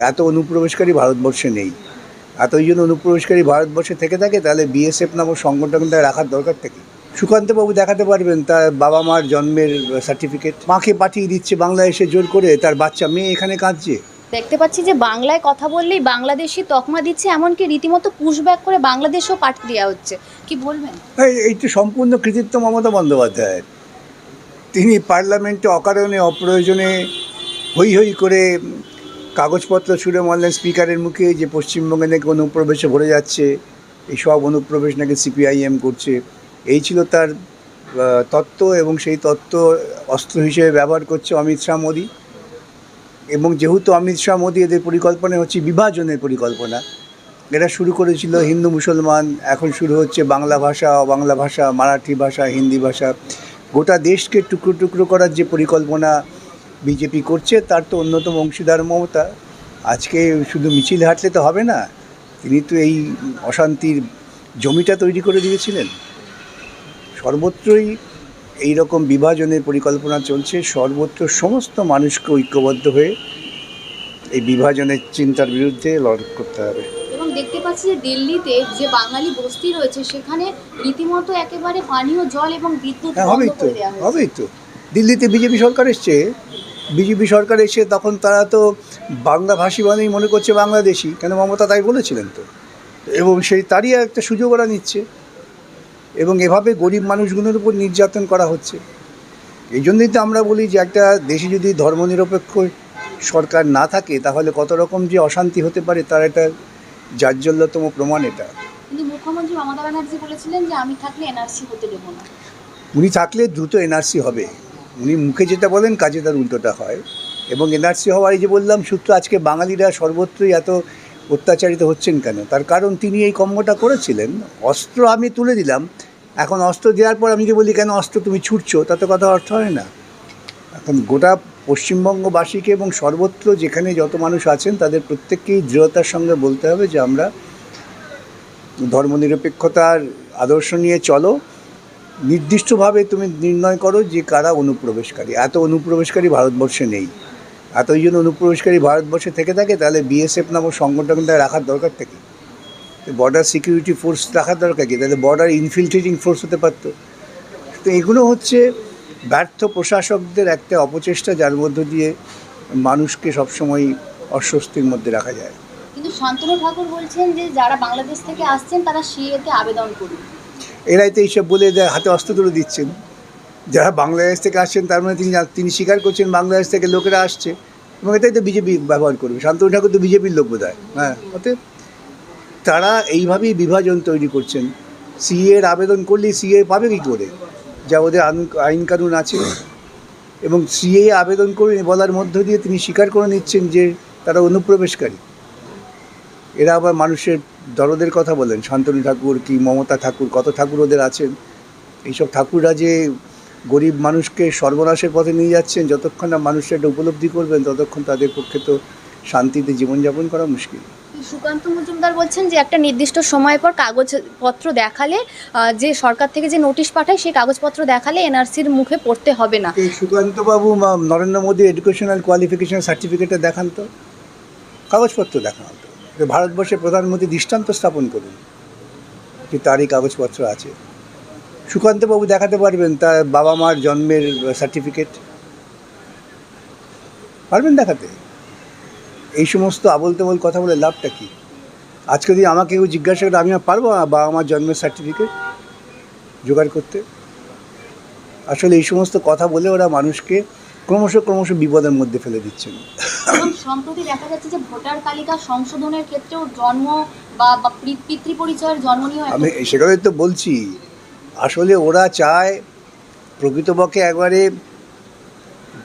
এত অনুপ্রবেশকারী ভারতবর্ষে নেই। এত ওই জন্য অনুপ্রবেশকারী ভারতবর্ষে থেকে থাকে তাহলে বিএসএফ নামক সংগঠনটা রাখার দরকার থাকে সুকান্তবাবু দেখাতে পারবেন তার বাবা মার জন্মের সার্টিফিকেট মাকে পাঠিয়ে দিচ্ছে বাংলাদেশে জোর করে তার বাচ্চা মেয়ে এখানে কাঁদছে। দেখতে পাচ্ছি যে বাংলায় কথা বললেই বাংলাদেশি তকমা দিচ্ছে এমনকি রীতিমতো পুশব্যাক করে বাংলাদেশেও পাঠিয়ে দেওয়া হচ্ছে। কি বলবেন? এই- এই তো সম্পূর্ণ কৃতিত্ব মমতা বন্দ্যোপাধ্যায়ের। তিনি পার্লামেন্টে অকারণে অপ্রয়োজনে হই হই করে কাগজপত্র ছুড়ে মারলেন স্পিকারের মুখে, যে পশ্চিমবঙ্গে নাকি অনুপ্রবেশে ভরে যাচ্ছে, এই সব অনুপ্রবেশ নাকি সিপিআইএম করছে। এই ছিল তার তত্ত্ব এবং সেই তত্ত্ব অস্ত্র হিসেবে ব্যবহার করছে অমিত শাহ মোদী। এবং যেহেতু অমিত শাহ মোদী এদের পরিকল্পনা হচ্ছে বিভাজনের পরিকল্পনা, এরা শুরু করেছিল হিন্দু মুসলমান, এখন শুরু হচ্ছে বাংলা ভাষা বাংলা ভাষা, মারাঠি ভাষা, হিন্দি ভাষা। গোটা দেশকে টুকরো টুকরো করার যে পরিকল্পনা বিজেপি করছে তার তো অন্যতম অংশীদার মমতা। আজকে শুধু মিছিল হাঁটলে তো হবে না তিনি তো এই অশান্তির জমিটা তৈরি করে দিয়েছিলেন। সর্বত্রই এই রকম বিভাজনের পরিকল্পনা চলছে সর্বত্র সমস্ত মানুষকে ঐক্যবদ্ধ হয়ে এই বিভাজনের চিন্তার বিরুদ্ধে লড়াই করতে হবে। এবং দেখতে পাচ্ছি যে দিল্লিতে যে বাঙালি বস্তি রয়েছে সেখানে রীতিমতো একেবারে পানীয় জল এবং বিদ্যুৎ হ্যাঁ হবেই তো হবেই তো। দিল্লিতে বিজেপি সরকার এসছে বিজেপি সরকার এসে তখন তারা তো বাংলা ভাষী মানেই মনে করছে বাংলাদেশি। কেন মমতা তাই বলেছিলেন তো? এবং সেই তারই একটা সুযোগ ওরা নিচ্ছে। এবং এভাবে গরিব মানুষগুলোর উপর নির্যাতন করা হচ্ছে। এই জন্যই তো আমরা বলি যে একটা দেশে যদি ধর্মনিরপেক্ষ সরকার না থাকে তাহলে কত রকম যে অশান্তি হতে পারে তার একটা জাজ্জল্যতম প্রমাণ এটা। কিন্তু মুখ্যমন্ত্রী মমতা ব্যানার্জি বলেছিলেন যে আমি থাকলে এনআরসি হতে দেবো না। উনি থাকলে দ্রুত এনআরসি হবে। উনি মুখে যেটা বলেন, কাজে তার উল্টোটা হয়। এবং এনআরসি হওয়ার এই যে বললাম সূত্র, আজকে বাঙালিরা সর্বত্রই এত অত্যাচারিত হচ্ছেন কেন? তার কারণ তিনি এই কর্মটা করেছিলেন। অস্ত্র আমি তুলে দিলাম। এখন অস্ত্র দেওয়ার পর আমি যে বলি, কেন অস্ত্র তুমি ছুটছো? তাতে কথা অর্থ হয় না। এখন গোটা পশ্চিমবঙ্গবাসীকে এবং সর্বত্র যেখানে যত মানুষ আছেন, তাদের প্রত্যেককেই দৃঢ়তার সঙ্গে বলতে হবে যে আমরা ধর্মনিরপেক্ষতার আদর্শ নিয়ে চলো। নির্দিষ্টভাবে তুমি নির্ণয় করো যে কারা অনুপ্রবেশকারী। এত অনুপ্রবেশকারী ভারতবর্ষে নেই। এত ওই জন্য অনুপ্রবেশকারী ভারতবর্ষে থেকে থাকে, তাহলে বিএসএফ নামক সংগঠনটা রাখার দরকার থাকে। বর্ডার সিকিউরিটি ফোর্স রাখার দরকার কি? তাহলে বর্ডার ইনফিল্ট্রেটিং ফোর্স হতে পারতো। তো এগুলো হচ্ছে ব্যর্থ প্রশাসকদের একটা অপচেষ্টা যার মধ্য দিয়ে মানুষকে সবসময় অস্বস্তির মধ্যে রাখা যায়। কিন্তু শান্তনু ঠাকুর বলছেন যে যারা বাংলাদেশ থেকে আসছেন, তারা সিএতে আবেদন করুন এরাই তো এইসব বলে হাতে অস্ত্র তুলে দিচ্ছেন। যারা বাংলাদেশ থেকে আসছেন, তার মানে তিনি তিনি স্বীকার করছেন বাংলাদেশ থেকে লোকেরা আসছে এবং এটাই তো বিজেপি ব্যবহার করবে। শান্তনু ঠাকুর তো বিজেপির লোক বোধ হয়, অতএব তারা এইভাবেই বিভাজন তৈরি করছেন। সিএ এর আবেদন করলেই সিএ পাবে কী করে? যা ওদের আইন কানুন আছে। এবং সিএ আবেদন করে বলার মধ্য দিয়ে তিনি স্বীকার করে নিচ্ছেন যে তারা অনুপ্রবেশকারী। এরা আবার মানুষের দরদের কথা বলেন শান্তনু ঠাকুর কি মমতা ঠাকুর কত ঠাকুর ওদের আছেন? এইসব ঠাকুররা যে গরিব মানুষকে সর্বনাশের পথে নিয়ে যাচ্ছেন যতক্ষণ না মানুষরা এটা উপলব্ধি করবেন ততক্ষণ তাদের পক্ষে তো শান্তিতে জীবনযাপন করা মুশকিল। সুকান্ত মজুমদার বলছেন যে একটা নির্দিষ্ট সময় পর কাগজপত্র দেখালে যে সরকার থেকে যে নোটিশ পাঠায় সেই কাগজপত্র দেখালে এনআরসির মুখে পড়তে হবে না। এই সুকান্তবাবু নরেন্দ্র মোদী এডুকেশনাল কোয়ালিফিকেশন সার্টিফিকেটটা দেখান তো। কাগজপত্র দেখান তো। যে ভারতবর্ষের প্রধানমন্ত্রী দৃষ্টান্ত স্থাপন করুন। যে তার এই কাগজপত্র আছে। সুকান্তবাবু দেখাতে পারবেন তার বাবা মার জন্মের সার্টিফিকেট পারবেন দেখাতে? এই সমস্ত আবল তেবল কথা বলে লাভটা কী? আজকে যদি আমাকে কেউ জিজ্ঞাসা করে, আমি পারব বাবা মার জন্মের সার্টিফিকেট জোগাড় করতে? আসলে এই সমস্ত কথা বলে ওরা মানুষকে ক্রমশ ক্রমশ বিপদের মধ্যে ফেলে দিচ্ছেন। সম্প্রতি দেখা যাচ্ছে যে ভোটার তালিকা সংশোধনের ক্ষেত্রেও জন্ম বা পিতৃ পরিচয়ের জন্ম একটা- আমি সেটাই তো বলছি। আসলে ওরা চায় প্রকৃতপক্ষে একবারে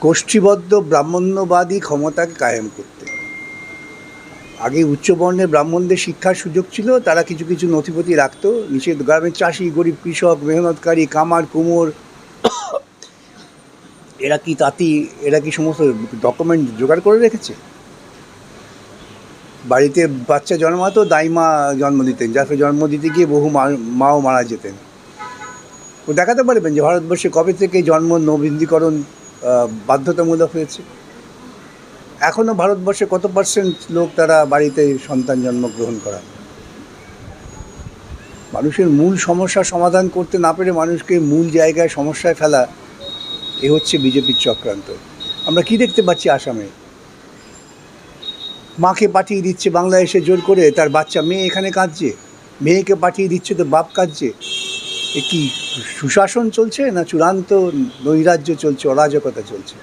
গোষ্ঠীবদ্ধ ব্রাহ্মণ্যবাদী ক্ষমতাকে কায়েম করতে। আগে উচ্চবর্ণের ব্রাহ্মণদের শিক্ষার সুযোগ ছিল তারা কিছু কিছু নথিপতি রাখতো। নিচে গ্রামের চাষি গরিব কৃষক মেহনতকারী কামার কুমোর এরা কি তাঁতি, এরা কি সমস্ত ডকুমেন্ট জোগাড় করে রেখেছে? বাড়িতে বাচ্চা জন্মাতো, দাইমা জন্ম দিতেন, যাকে জন্ম দিতে গিয়ে বহু মাও মারা যেতেন। ও দেখাতে পারবেন যে ভারতবর্ষে কবে থেকে জন্ম নবীন্দীকরণ বাধ্যতামূলক হয়েছে। এখনও ভারতবর্ষে কত পার্সেন্ট লোক তারা বাড়িতে সন্তান জন্মগ্রহণ করা মানুষের মূল সমস্যার সমাধান করতে না পেরে মানুষকে মূল জায়গায় সমস্যায় ফেলা এ হচ্ছে বিজেপির চক্রান্ত। আমরা কি দেখতে পাচ্ছি আসামে? মাকে পাঠিয়ে দিচ্ছে বাংলাদেশে জোর করে, তার বাচ্চা মেয়ে এখানে কাঁদছে। মেয়েকে পাঠিয়ে দিচ্ছে তো বাপ কাঁদছে। এ কি সুশাসন চলছে না চূড়ান্ত নৈরাজ্য চলছে, অরাজকতা চলছে?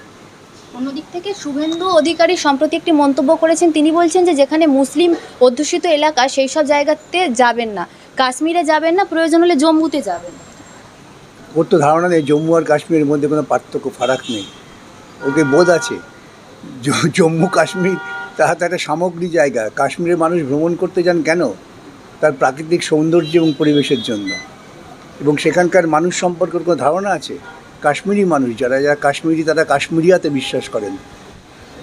অন্যদিক থেকে শুভেন্দু অধিকারী সম্প্রতি একটি মন্তব্য করেছেন। তিনি বলছেন যে যেখানে মুসলিম অধ্যুষিত এলাকা, সেই সব জায়গাতে যাবেন না। কাশ্মীরে যাবেন না, প্রয়োজন হলে জম্মুতে যাবেন। ওর তো ধারণা নেই, জম্মু আর কাশ্মীরের মধ্যে কোনো পার্থক্য, ফারাক নেই। ওকে বোধ আছে জম্মু কাশ্মীর তাহা তো একটা সামগ্রী জায়গা। কাশ্মীরের মানুষ ভ্রমণ করতে যান কেন? তার প্রাকৃতিক সৌন্দর্য এবং পরিবেশের জন্য। এবং সেখানকার মানুষ সম্পর্কে কোনো ধারণা আছে? কাশ্মীরি মানুষ যারা যারা কাশ্মীরি, তারা কাশ্মীরিয়াতে বিশ্বাস করেন।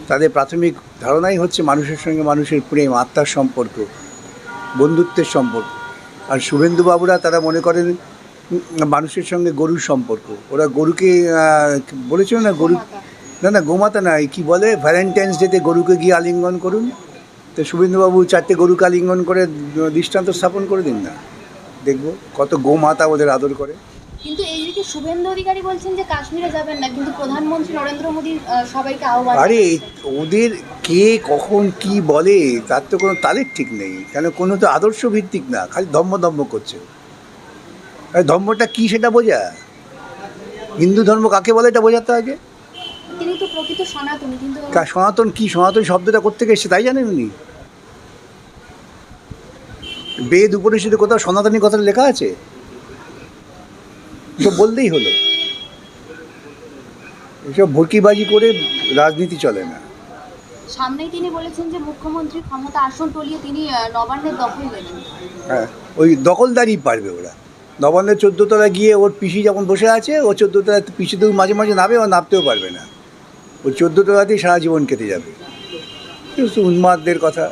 তাদের প্রাথমিক ধারণাই হচ্ছে মানুষের সঙ্গে মানুষের প্রেম, আত্মার সম্পর্ক, বন্ধুত্বের সম্পর্ক। আর শুভেন্দুবাবুরা তারা মনে করেন মানুষের সঙ্গে গরুর সম্পর্ক। ওরা গরুকে বলেছিল না গরু না না গোমাতা নাই কি বলে? ভ্যালেন্টাইন্স ডেতে গরুকে গিয়ে আলিঙ্গন করুন। তো শুভেন্দুবাবু চারটে গরুকে আলিঙ্গন করে দৃষ্টান্ত স্থাপন করে দিন না। দেখব কত গোমাতা ওদের আদর করে। কিন্তু এইদিকে শুভেন্দু অধিকারী বলছেন যে কাশ্মীরে যাবেন না কিন্তু প্রধানমন্ত্রী নরেন্দ্র মোদী সবাইকে আহ্বান আরে ওদের কে কখন কি বলে তার তো কোনো তালের ঠিক নেই। কেন কোনো তো আদর্শ ভিত্তিক না খালি ধম্ম ধম্ম করছে। ধর্মটা কি সেটা বোঝা? হিন্দু ধর্ম কাকে বলে এটা বোঝাতে আগে? তো সনাতনী কা- সনাতন শব্দটা কোথেকে এসছে তাই জানেন উনি? বেদ উপনিষদে কোথাও সনাতনী কথা লেখা আছে? তো বললেই হলো। এসব ভর্কিবাজি করে রাজনীতি চলে না। সামনেই তিনি বলেছেন যে মুখ্যমন্ত্রী ক্ষমতা আসন টলিয়ে তিনি নবান্নের দখল নেবেন। হ্যাঁ ওই দখলদারি পারবে ওরা। নবান্নের চোদ্দ তলায় গিয়ে ওর পিসি যখন বসে আছে, ও চোদ্দ তলায় পিসি তো মাঝে মাঝে নামে, ও নামতেও পারবে না। ও চোদ্দ তলাতেই সারা জীবন কেটে যাবে। উন্মাদদের কথা।